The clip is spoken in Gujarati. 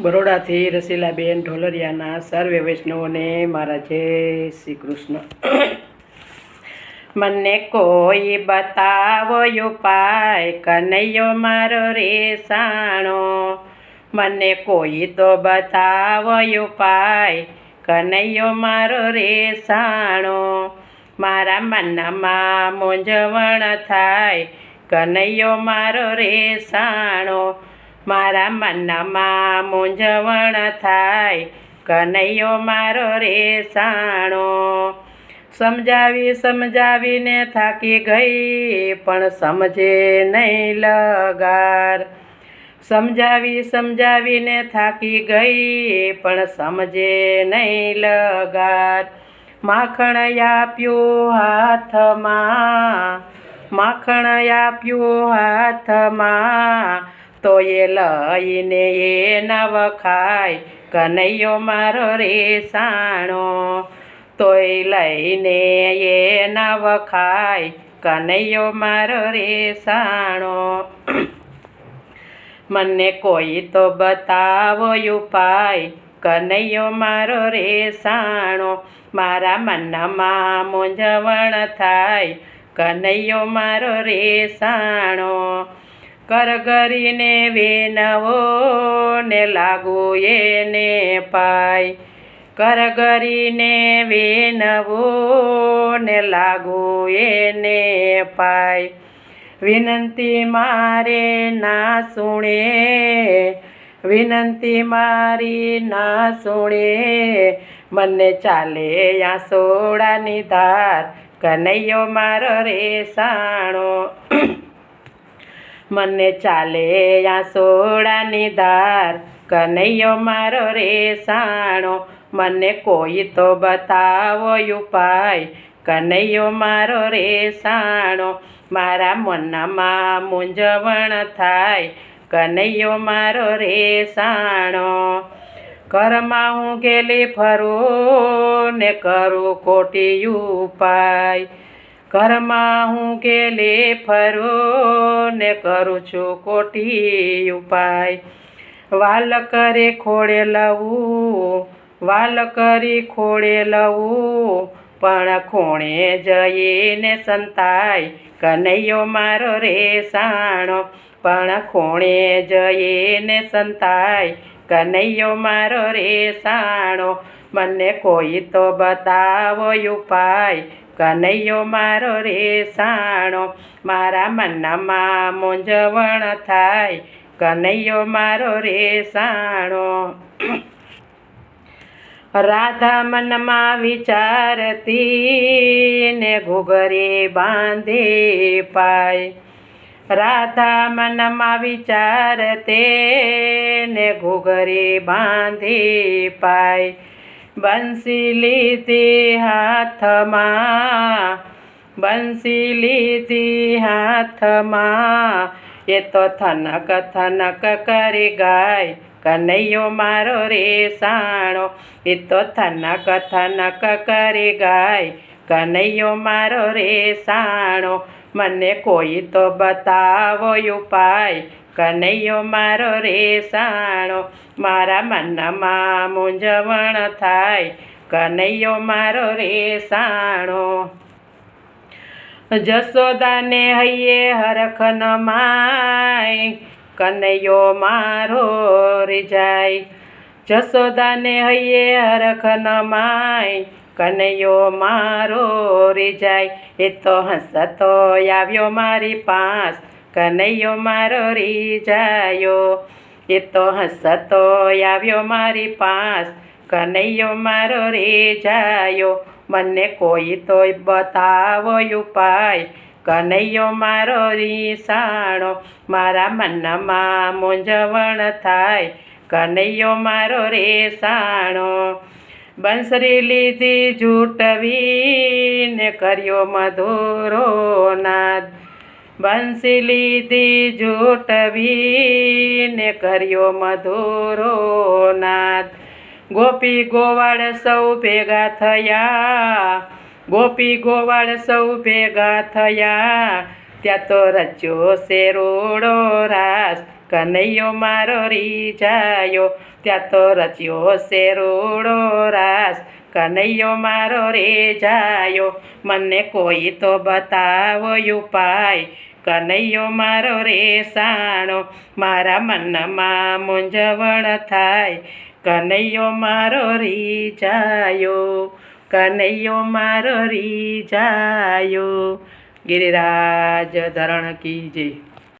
બરોડાથી રસીલાબેન ઢોલરિયાના સર્વે વૈષ્ણવોને મારા જય શ્રી કૃષ્ણ. મને કોઈ બતાવો ઉપાય કનૈયો મારો રેસાણો. મને કોઈ તો બતાવો ઉપાય કનૈયો મારો રેસાણો. મારા મનમાં મૂંઝવણ થાય કનૈયો મારો રેસાણો. મારા મનમાં મૂંઝવણ થાય, કનૈયો મારો રેસાણો સમજાવી સમજાવીને થાકી ગઈ, પણ સમજે નહીં લગાર. સમજાવી સમજાવીને થાકી ગઈ, પણ સમજે નહીં લગાર. માખણ આપ્યું હાથમાં, માખણ આપ્યું હાથમાં તો લઈને એ નવ ખાય કનૈયો મારો રેસાણો તોય લઈને એ નવ ખાય કનૈયો મારો રેસાણો મને કોઈ તો બતાવો ઉપાય કનૈયો મારો રેસાણો મારા મનમાં મૂંઝવણ થાય, કનૈયો મારો રેસાણો કરગરીને વિનવો ને લાગુ એને પાય. કરગરીને વિનવો ને લાગુ એને પાય. વિનંતી મારે ના સુણે, વિનંતી મારી ના સુણે. મને ચાલે આ સોડાની ધાર, કનૈયો મારો રેસાણો. મને ચાલે આ સોડાની ધાર, કનૈયો મારો રેસાણો મને કોઈ તો બતાવો ઉપાય કનૈયો મારો રેસાણો મારા મનમાં મૂંઝવણ થાય, કનૈયો મારો રેસાણો ઘરમાં હું ગેલી ફરું ને કરું ખોટી ઉપાય ઘરમાં હું ગેલી ફરું ને કરું છું કોટી ઉપાય. વાલ કરે ખોળે લવું વાલ કરી ખોળે લવું પણ ખૂણે જઈને સંતાય. કનૈયો મારો રે સાણો પણ ખૂણે જઈને સંતાય. કનૈયો મારો રેસાણો મને કોઈ તો બતાવો ઉપાય. કનૈયો મારો રે સાણો, મારા મનમાં મૂંઝવણ થાય. કનૈયો મારો રે સાણો. રાધા મનમાં વિચારતી ને ઘૂઘરે બાંધે પાય. રાધા મનમાં વિચારતે ને ઘૂઘરે બાંધે પાય. બંસી લીધી હાથમાં બંસી લીધી હાથમાં. એ તો થનક થનક કરી ગાય, કનૈયો મારો રેસાણો. એ તો થનક થનક કરી ગાય, કનૈયો મારો રેસાણો. મને કોઈ તો બતાવો ઉપાય. કનૈયો મારો રેસાણો, મારા મનમાં મૂંઝવણ થાય. કનૈયો મારો રેસાણો. જસોદાને હૈયે હરખ ન માય. કનૈયો મારો રીજાય જસોદાને હૈયે હરખ ન માય. કનૈયો મારો રીજાય એ તો હસતો આવ્યો મારી પાસ. કનૈયો મારો રીજાયો એ તો હસતો આવ્યો મારી પાસ. કનૈયો મારો રીજાયો મને કોઈ તોય બતાવો ઉપાય. કનૈયો મારો રીસાણો, મારા મનમાં મૂંઝવણ થાય. કનૈયો મારો રેસાણો બંસરી લીધી જૂટવીને કર્યો મધુરો નાદ. બંસી લીધી જૂટવીને કર્યો મધુરો નાદ. ગોપી ગોવાળ સૌ ભેગા થયા. ગોપી ગોવાળ સૌ ભેગા થયા. ત્યાં તો રચ્યો શેરોડો રાસ. કનૈયો મારો રીજાયો, ત્યાં તો રચ્યો શેરુડો રાસ. કનૈયો મારો રેજાયો, મને કોઈ તો બતાવો ઉપાય કનૈયો મારો રેસાણો, મારા મનમાં મૂંઝવણ થાય. કનૈયો મારો રીજાયો, કનૈયો મારો રીજાયો. ગિરિરાજ ધરણ કી જય.